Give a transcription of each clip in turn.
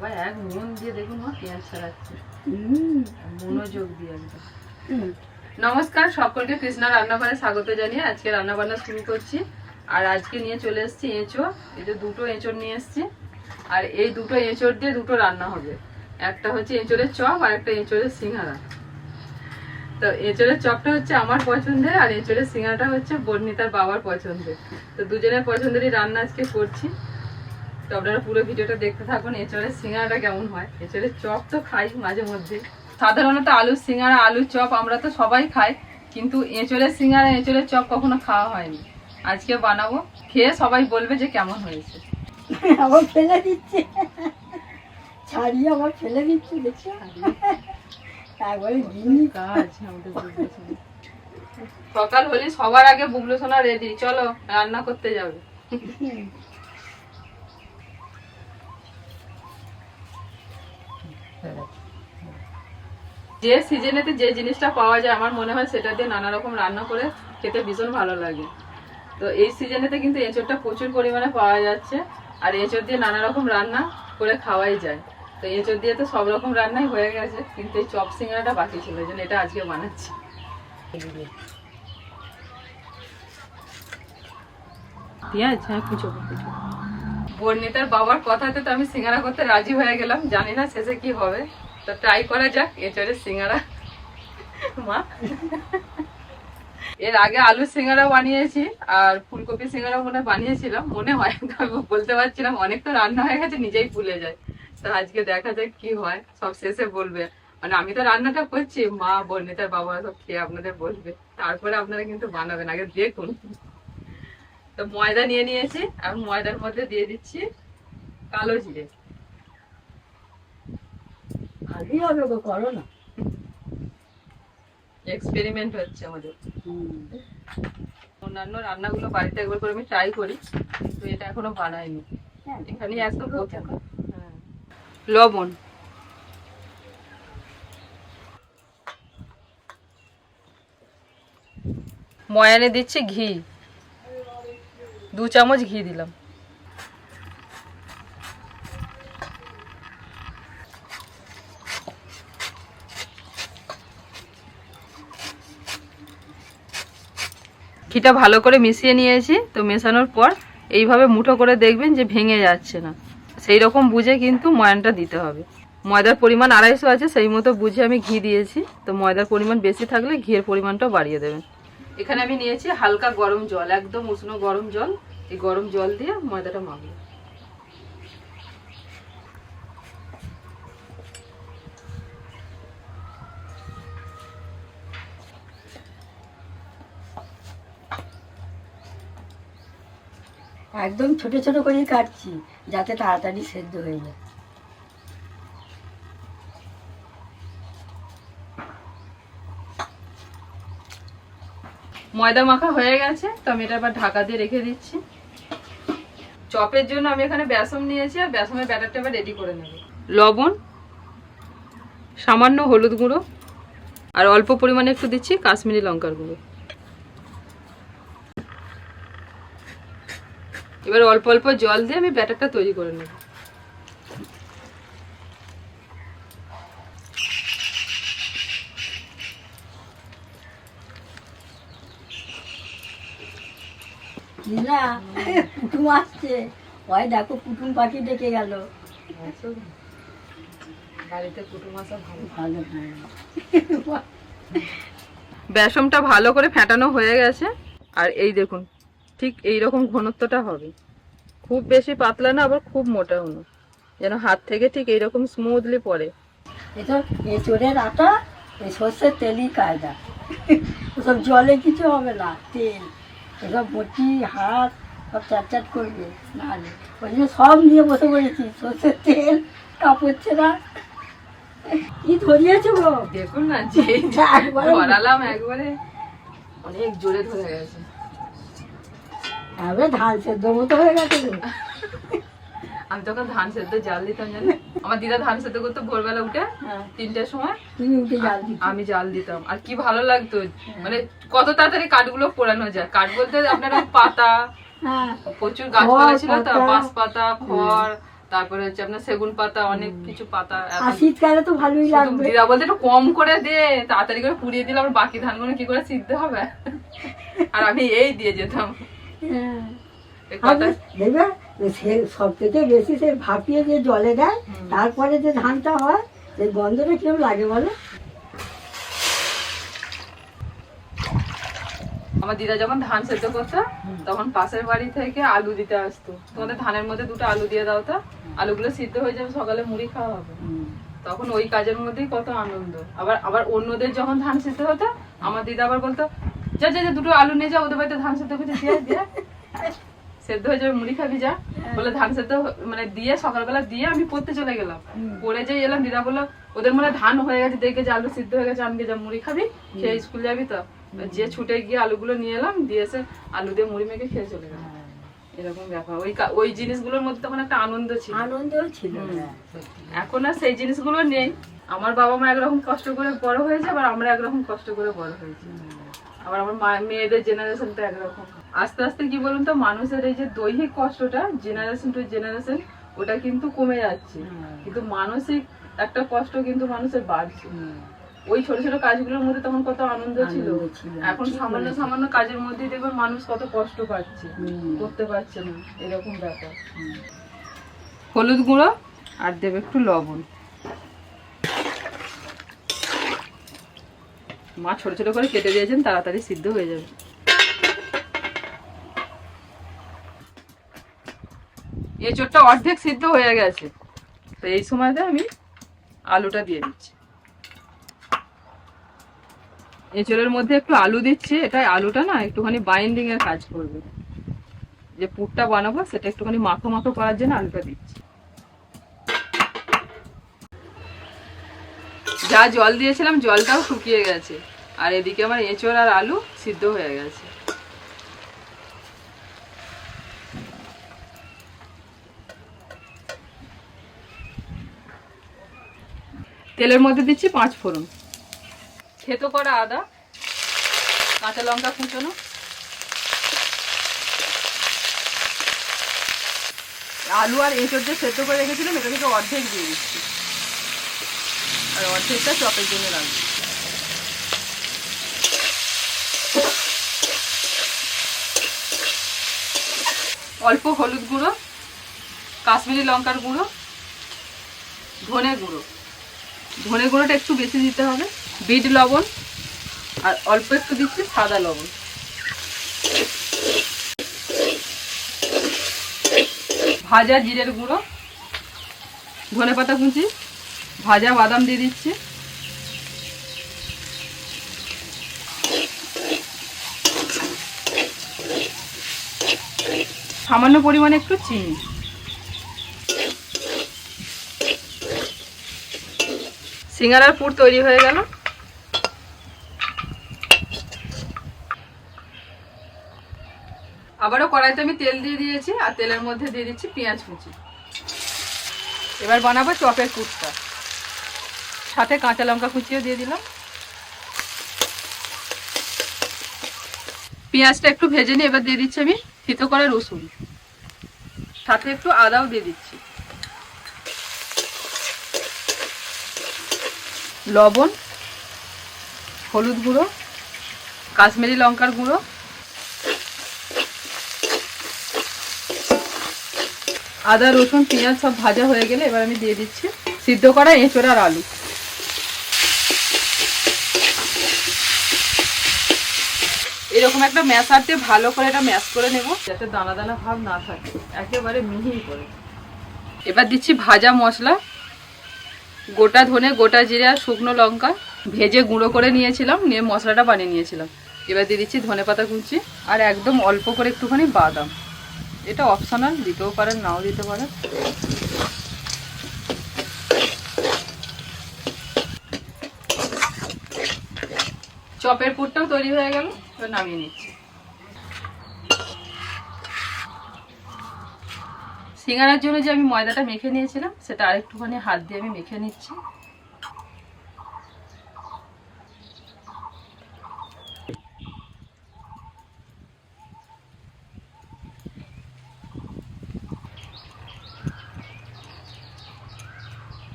আবার এক মন দিয়ে দেখুন মা পেঁয়াজ ছাড়াচ্ছে মনোযোগ দিয়ে একদম। নমস্কার সকলকে কৃষ্ণা রান্নাঘরে স্বাগত জানিয়ে আজকে রান্না বান্না শুরু করছি। আর আজকে নিয়ে চলে এসেছি এঁচো। এই যে দুটো এঁচড় নিয়ে এসেছি। আর এই দুটো এঁচড় দিয়ে দুটো রান্না হবে। একটা হচ্ছে এঁচড়ের চপ আর একটা এঁচড়ের সিঙ্গারা তো এঁচড়ের চপটা হচ্ছে আমার পছন্দের আর এঁচড়ের সিঙ্গারাটা হচ্ছে বর্ণিতার বাবার পছন্দের। তো দুজনের পছন্দেরই রান্না আজকে করছি। তো আপনারা পুরো ভিডিওটা দেখতে থাকুন এঁচড়ের সিঙ্গারাটা কেমন হয়? এঁচড়ের চপ তো খাই মাঝে মধ্যে। সাধারণত আলুর সিঙ্গারা আলুর চপ আমরা তো সবাই খাই কিন্তু এঁচড়ের সিঙ্গারা এঁচড়ের চপ কখনো খাওয়া হয়নি। আজকে বানাবো খেয়ে সবাই বলবে যে কেমন হয়েছে। আবার ফেলে দিচ্ছে। ছাড়িয়ে আবার ফেলে দিচ্ছে দেখছ? একবারে গিন্নি। কাজ আমাদের সকাল হলে সবার আগে বুবলু সোনা রেডি চলো রান্না করতে যাবে। যে সিজনেতে যে জিনিসটা পাওয়া যায় আমার মনে হয় সেটা দিয়ে নানা রকম রান্না করে খেতে ভীষণ ভালো লাগে। তো এই সিজনেতে কিন্তু এঁচড়টা প্রচুর পরিমাণে পাওয়া যাচ্ছে আর এঁচড় দিয়ে নানা রকম রান্না করে খাওয়াই যায়। তো এঁচড় দিয়ে তো সব রকম রান্নাই হয়ে গেছে কিন্তু এই চপ সিঙ্গারাটা বাকি ছিল জন্য এটা আজকে বানাচ্ছি। পেঁয়াজ? হ্যাঁ কুচো কুচো। বর্ণিতার বাবার কথাতে তো আমি সিঙ্গারা করতে রাজি হয়ে গেলাম জানি না শেষে কি হবে। তো ট্রাই করা যাক এঁচড়ের সিঙ্গারা। মা। এর আগে আলুর সিঙ্গারা বানিয়েছি, আর ফুলকপি সিঙ্গারা মনে বানিয়েছিলাম, মনে হয় বলতে পারছিলাম, অনেক তো রান্না হয়ে গেছে, নিজেই ভুলে যায় তো আজকে দেখা যাক কি হয়, সব শেষে বলবে। মানে আমি তো রান্নাটা করছি, মা বর্ণিতার বাবা সব খেয়ে আপনাদের বলবে। তারপরে আপনারা কিন্তু বানাবেন, আগে দেখুন। তো ময়দা নিয়ে নিয়েছি আর ময়দার মধ্যে দিয়ে দিচ্ছি কালো জিরে। গো করো না। এক্সপেরিমেন্ট হচ্ছে আমাদের। হুম। অন্যান্য রান্নাগুলো বাড়িতে একবার করে আমি ট্রাই করি তো এটা এখনও বানাইনি। হ্যাঁ, এখানে একদম প্রথম। লবণ। ময়ানে দিচ্ছি ঘি। দু চামচ ঘি দিলাম। ঘিটা ভালো করে মিশিয়ে নিয়েছি। তো মেশানোর পর এইভাবে মুঠো করে দেখবেন যে ভেঙে যাচ্ছে না। সেই রকম বুঝে কিন্তু ময়ানটা দিতে হবে। ময়দার পরিমাণ আড়াইশো আছে, সেই মতো বুঝে আমি ঘি দিয়েছি। তো ময়দার পরিমাণ বেশি থাকলে ঘিয়ের পরিমাণটাও বাড়িয়ে দেবেন। এখানে আমি নিয়েছি হালকা গরম জল, একদম উষ্ণ গরম জল। এই গরম জল দিয়ে ময়দাটা মাখবো। একদম ছোট ছোট করেই কাটছি, যাতে তাড়াতাড়ি সেদ্ধ হয়ে যায়। ময়দা মাখা হয়ে গেছে, তো আমি এটা আবার ঢাকা দিয়ে রেখে দিচ্ছি। চপের জন্য আমি এখানে বেসন নিয়েছি, আর বেসনের ব্যাটারটা এবার রেডি করে নেব। লবণ, সামান্য হলুদ গুঁড়ো, আর অল্প পরিমাণে একটু দিচ্ছি কাশ্মীরি লঙ্কার গুঁড়ো। এবার অল্প অল্প জল দিয়ে আমি ব্যাটারটা তৈরি করে নেব। না কুটুম আসছে। ওই দেখো কুটুম পাখি ডেকে গেল। বাড়িতে কুটুম আসা ভালো। ভালো বেসমটা ভালো করে ফেটানো হয়ে গেছে। আর এই দেখুন ঠিক এই রকম ঘনত্বটা হবে। খুব বেশি পাতলা না আবার খুব মোটাও না যেন হাত থেকে ঠিক এইরকম স্মুথলি পড়ে। এটা এঁচড়ের আটা এই সর্ষের তেলই কায়দা। ওসব জলে কিছু হবে না তেল। এসব বটি হাত সব চ্যাট চ্যাট করবে নাহলে ওই জন্য সব নিয়ে বসে পড়েছি সর্ষের তেল কাপড় ছেঁড়া কি ধরিয়েছো গো? দেখুন না যে একবারে। অনেক জোরে ধরে গেছে। এবার ধান সেদ্ধ মতো হয়ে গেছে আমি তখন ধান সেদ্ধ জাল দিতাম জানি? আমার দিদা ধান সেদ্ধ করতো ভোরবেলা উঠে হ্যাঁ। তিনটের সময়। আমি জাল দিতাম। আর কি ভালো লাগতো মানে কত তাড়াতাড়ি কাঠগুলো পোড়ানো যায়। কাঠ বলতে আপনার পাতা হ্যাঁ। প্রচুর গাছপালা ছিল তো পাতা। বাঁশ পাতা খড় তারপরে হচ্ছে আপনার সেগুন পাতা অনেক কিছু পাতা। আর শীতকালে তো ভালোই লাগবে। দিদা বলতে একটু কম করে দে তাড়াতাড়ি করে পুড়িয়ে দিলে আমার বাকি ধানগুলো কি করে সিদ্ধ হবে? আর আমি এই দিয়ে যেতাম। হ্যাঁ। দেখবে সে সব থেকে বেশি সে ভাপিয়ে যে জলে দেয় তারপরে যে ধানটা হয় সেই গন্ধটা কিরম লাগে বলো? আমার দিদা যখন ধান সেদ্ধ করতো তখন পাশের বাড়ি থেকে আলু দিতে আসতো। তোমাদের ধানের মধ্যে দুটো আলু দিয়ে দাও তো আলুগুলো সিদ্ধ হয়ে যাবে সকালে মুড়ি খাওয়া হবে। তখন ওই কাজের মধ্যেই কত আনন্দ। আবার আবার অন্যদের যখন ধান সিদ্ধ হতো আমার দিদা আবার বলতো যা যা দুটো আলু নিয়ে যা ওদের বাড়িতে ধান সিদ্ধ দিয়ে দিয়ে সেদ্ধ হয়ে যাবে মুড়ি খাবি যা। বলে ধান সেদ্ধ মানে দিয়ে সকালবেলা দিয়ে আমি পড়তে চলে গেলাম। পড়ে যে এলাম দিদা বলল ওদের মনে ধান হয়ে গেছে দেখে যে আলু সিদ্ধ হয়ে গেছে যা মুড়ি খাবি খেয়ে স্কুল যাবি তো। যে ছুটে গিয়ে আলুগুলো নিয়ে এলাম দিয়ে এসে আলু দিয়ে মুড়ি মেখে খেয়ে চলে গেলাম। এরকম ব্যাপার। ওই ওই জিনিসগুলোর মধ্যে তখন একটা আনন্দ ছিল। হ্যাঁ। এখন আর সেই জিনিসগুলো নেই। আমার বাবা মা একরকম কষ্ট করে বড় হয়েছে আবার আমরা একরকম কষ্ট করে বড় হয়েছি। আবার আমার মেয়েদের জেনারেশনটা একরকম। আস্তে আস্তে কি বলুন তো মানুষের এই যে দৈহিক কষ্টটা জেনারেশন টু জেনারেশন ওটা কিন্তু কমে যাচ্ছে। কিন্তু মানসিক একটা কষ্ট কিন্তু মানুষের বাড়ছে। ওই ছোট ছোট কাজগুলোর মধ্যে তখন কত আনন্দ ছিল। এখন সামান্য সামান্য কাজের মধ্যেই দেখবেন মানুষ কত কষ্ট পাচ্ছে। করতে পারছে না এরকম ব্যাপার। হলুদ গুঁড়ো আর দেবে একটু লবণ। মা ছোট ছোট করে কেটে দিয়েছেন, তাড়াতাড়ি সিদ্ধ হয়ে যাবে। এঁচোড়টা অর্ধেক সিদ্ধ হয়ে গেছে। তো এই সময়তে আমি আলুটা দিয়ে দিচ্ছি। এঁচোড়ের মধ্যে একটু আলু দিচ্ছি এটা আলুটা না, একটুখানি বাইন্ডিং এর কাজ করবে। যে পুরটা বানাবো, সেটা একটুখানি মাখো মাখো করার জন্য আলুটা দিচ্ছি। যা জল দিয়েছিলাম, জলটাও শুকিয়ে গেছে। আর এদিকে আমার এঁচড় আর আলু সিদ্ধ হয়ে গেছে। তেলের মধ্যে দিচ্ছি পাঁচ ফোড়ন। থেতো করা আদা, কাঁচা লঙ্কা কুচোনো। আলু আর এঁচড় যে সেদ্ধ করে রেখেছিলাম, এটা থেকে অর্ধেক দিয়ে দিচ্ছি। আর অর্ধেকটা চপের জন্য রাখব অল্প হলুদ গুঁড়ো, কাশ্মীরি লঙ্কার গুঁড়ো, ধনে গুঁড়ো। ধনে গুঁড়োটা একটু বেশি দিতে হবে, বিট লবণ, আর অল্প একটু দিচ্ছি সাদা লবণ। ভাজা জিরের গুঁড়ো, ধনে পাতা কুচি ভাজা বাদাম দিয়ে দিচ্ছি। সামান্য পরিমাণে একটু চিনি। সিঙ্গারার পুর তৈরি হয়ে গেল। আবারও কড়াইতে আমি তেল দিয়ে দিয়েছি, আর তেলের মধ্যে দিয়ে দিচ্ছি পেঁয়াজ কুচি। এবার বানাবো চপের কুচটা সাথে কাঁচা লঙ্কা কুচিও দিয়ে দিলাম। পেঁয়াজটা একটু ভেজে নিয়ে এবার দিয়ে দিচ্ছি আমি থিতো করে রসুন। সাথে একটু আদাও দিয়ে দিচ্ছি। লবণ, হলুদ গুঁড়ো, কাশ্মীরি লঙ্কার গুঁড়ো। আদা, রসুন, পেঁয়াজ সব ভাজা হয়ে গেলে এবার আমি দিয়ে দিচ্ছি সিদ্ধ করা এঁচড় আর আলু। এরকম একটা ম্যাশার দিয়ে ভালো করে এটা ম্যাশ করে নেব। যাতে দানা দানা ভাব না থাকে। একেবারে মিহি করে। এবার দিচ্ছি ভাজা মশলা। গোটা ধনে, গোটা জিরা শুকনো লঙ্কা ভেজে গুঁড়ো করে নিয়েছিলাম। নিয়ে মশলাটা বানিয়ে নিয়েছিলাম। এবার দিয়ে দিচ্ছি ধনে পাতা কুচি আর একদম অল্প করে একটুখানি বাদাম। এটা অপশনাল দিতেও পারেন, নাও দিতে পারেন। চপের পুরটাও তৈরি হয়ে গেল। এবার নামিয়ে নিচ্ছি। সিঙ্গারার জন্য যে আমি ময়দাটা মেখে নিয়েছিলাম, সেটা আরেকটুখানি হাত দিয়ে আমি মেখে নিচ্ছি।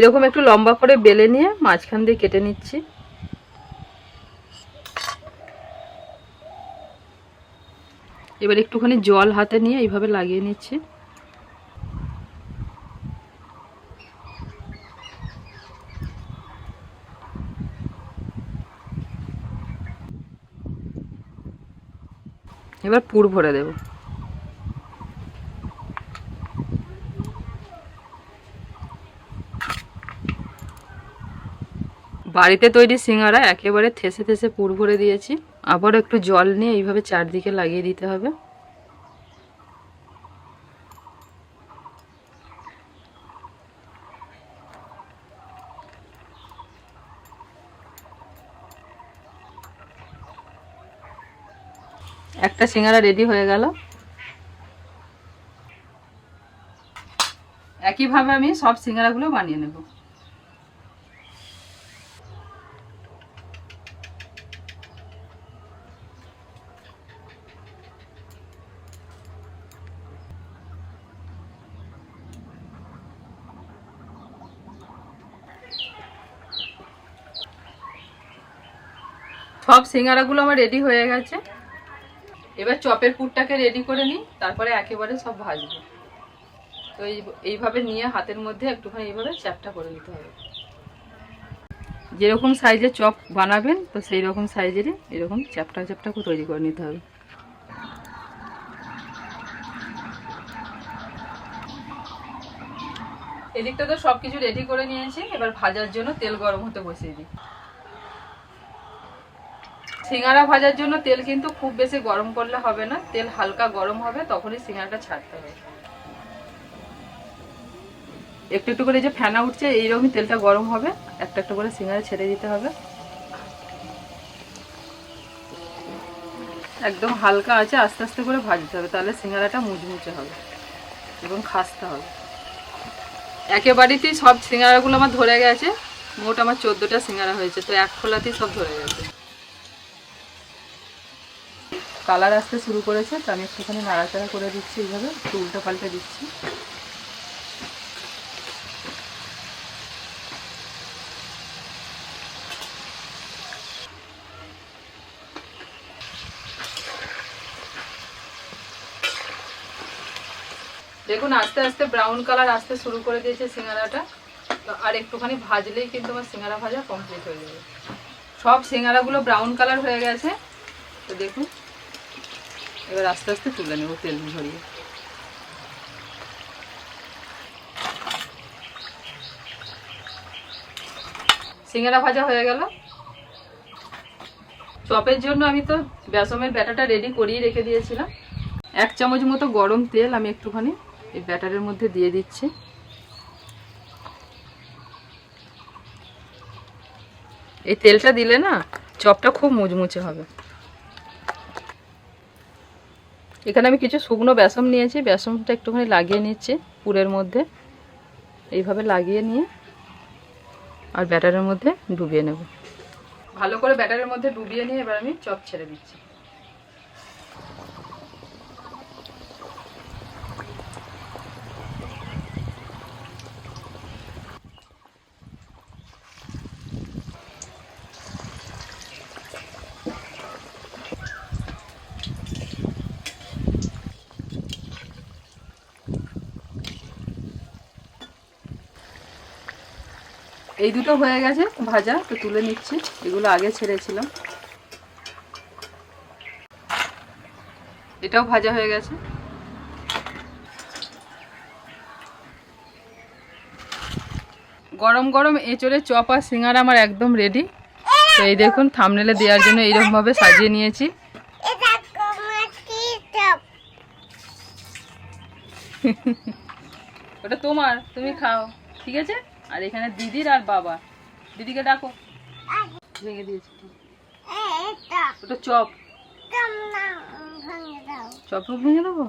এরকম একটু লম্বা করে বেলে নিয়ে মাঝখান দিয়ে কেটে নিচ্ছি। এবার একটুখানি জল হাতে নিয়ে এইভাবে লাগিয়ে নিচ্ছি। এবার পুর ভরে দেব। বাড়িতে তৈরি সিঙ্গারা একেবারে থেসে থেসে পুর ভরে দিয়েছি। আবার একটু জল নিয়ে এইভাবে চারদিকে লাগিয়ে দিতে হবে। একটা সিঙ্গারা রেডি হয়ে গেল। একইভাবে আমি সব সিঙ্গারাগুলো বানিয়ে নেব। সব সিঙ্গারাগুলো আমার রেডি হয়ে গেছে। এবার চপের পুরটাকে রেডি করে নিই, তারপরে একেবারে সব ভাজবো। তো এই, এইভাবে নিয়ে হাতের মধ্যে একটুখানি এইভাবে চ্যাপটা করে নিতে হবে। যেরকম সাইজের চপ বানাবেন, তো সেই রকম সাইজেরই এরকম চ্যাপটা চ্যাপটা তৈরি করে নিতে হবে। এদিকটা তো সব কিছু রেডি করে নিয়েছি, এবার ভাজার জন্য তেল গরম হতে বসিয়ে দিই। সিঙ্গারা ভাজার জন্য তেল কিন্তু খুব বেশি গরম করলে হবে না। তেল হালকা গরম হবে, তখনই সিঙ্গারাটা ছাড়তে হবে। একটু একটু করে যে ফেনা উঠছে, এইরকমই তেলটা গরম হবে। একটা একটা করে সিঙ্গারা ছেড়ে দিতে হবে। একদম হালকা আছে, আস্তে আস্তে করে ভাজতে হবে, তাহলে সিঙ্গারাটা মুচমুচে হবে এবং খাসতে হবে। একেবারেতেই সব সিঙ্গারাগুলো আমার ধরে গেছে, মোট আমার চোদ্দোটা সিঙ্গারা হয়েছে, তো এক খোলাতেই সব ধরে গেছে। কালার আসতে শুরু করেছে, তো আমি একটুখানি নাড়াচাড়া করে দিচ্ছি এইভাবে, একটু উল্টো পাল্টে দিচ্ছি। দেখুন, আস্তে আস্তে ব্রাউন কালার আসতে শুরু করে দিয়েছে সিঙ্গারাটা। তো আর একটুখানি ভাজলেই কিন্তু আমার সিঙ্গারা ভাজা কমপ্লিট হয়ে যাবে। সব সিঙ্গারাগুলো ব্রাউন কালার হয়ে গেছে। তো দেখুন। এবার আস্তে আস্তে তুলে নেব তেল ঝরিয়ে। সিঙ্গারা ভাজা হয়ে গেল। চপের জন্য আমি তো বেসমের ব্যাটাটা রেডি করিয়ে রেখে দিয়েছিলাম। এক চামচ মতো গরম তেল আমি একটুখানি এই ব্যাটারের মধ্যে দিয়ে দিচ্ছি। এই তেলটা দিলে না চপটা খুব মুচমুচে হবে। এখানে আমি কিছু শুকনো বেসন নিয়েছি, বেসনটা একটুখানি লাগিয়ে নিচ্ছি পুরের মধ্যে। এইভাবে লাগিয়ে নিয়ে আর ব্যাটারের মধ্যে ডুবিয়ে নেব। ভালো করে ব্যাটারের মধ্যে ডুবিয়ে নিয়ে এবার আমি চপ ছেড়ে দিচ্ছি। এই দুটো হয়ে গেছে ভাজা, তো তুলে নিচ্ছি। এগুলো আগে ছেড়েছিলাম। এটাও ভাজা হয়ে গেছে। গরম গরম এঁচড়ে চপ আর সিঙ্গারা আমার একদম রেডি তো এই দেখুন থামনেলে দেওয়ার জন্য এইরকমভাবে সাজিয়ে নিয়েছি। ওটা তোমার, তুমি খাও। ঠিক আছে? আর এখানে দিদির আর বাবা। দিদিকে ডাকো। ভেঙে দিয়েছি। ওটা চপ। চপ ভেঙে দেবো?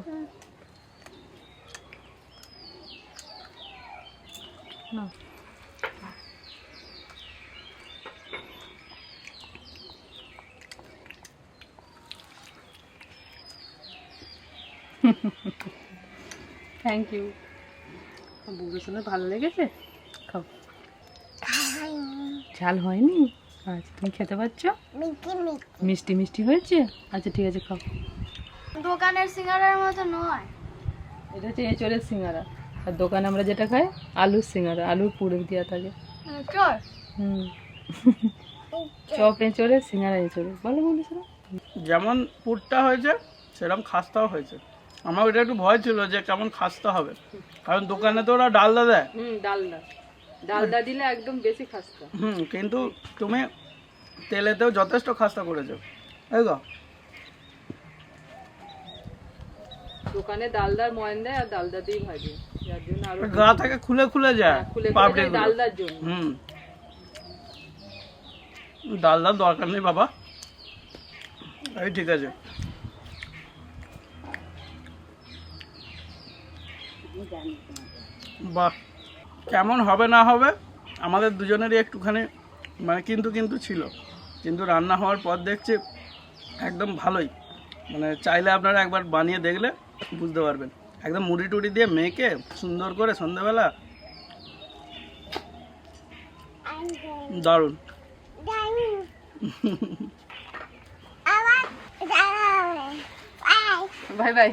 থ্যাংক ইউ বুড়ো শুনে ভালো লেগেছে? ঝাল হয়নি? আচ্ছা তুমি খেতে পারছ? মিষ্টি মিষ্টি। হয়েছে? আচ্ছা ঠিক আছে খাও। দোকানের সিঙ্গারার মতো নয়। এটা হচ্ছে এঁচড়ের সিঙ্গারা। আর দোকানে আমরা যেটা খাই আলুর সিঙ্গারা আলুর পুরে দেওয়া থাকে। হুম। চপ এঁচড়ে সিঙ্গারা এঁচড়ে। ভালো বলেছিল যেমন পুরটা হয়েছে সেরকম খাস্তাও হয়েছে। আমার ওটা একটু ভয় ছিল যে কেমন খাস্তা হবে। কারণ দোকানে তো ওরা ডালদা দেয়। হুম ডালদা ডালদা দিলে একদম বেশি খাস্তা। হুম কিন্তু তুমি তেলেতেও যথেষ্ট খাস্তা করেছ। এই গো দোকানে ডালদার ময়ন দেয় আর ডালদা দিয়েই ভাজে। যার জন্য আরও গা থেকে খুলে খুলে যায় হ্যাঁ, খুলে খুলে ডালদার জন্য। হুম। ডালদার দরকার নেই বাবা। এই ঠিক আছে। বাহ। কেমন হবে না হবে আমাদের দুজনেরই একটুখানি মানে কিন্তু কিন্তু ছিল। কিন্তু রান্না হওয়ার পর দেখছি একদম ভালোই। মানে চাইলে আপনারা একবার বানিয়ে দেখলে বুঝতে পারবেন। একদম মুড়ি টুড়ি দিয়ে মেখে সুন্দর করে সন্ধ্যেবেলা দারুণ। Bye bye.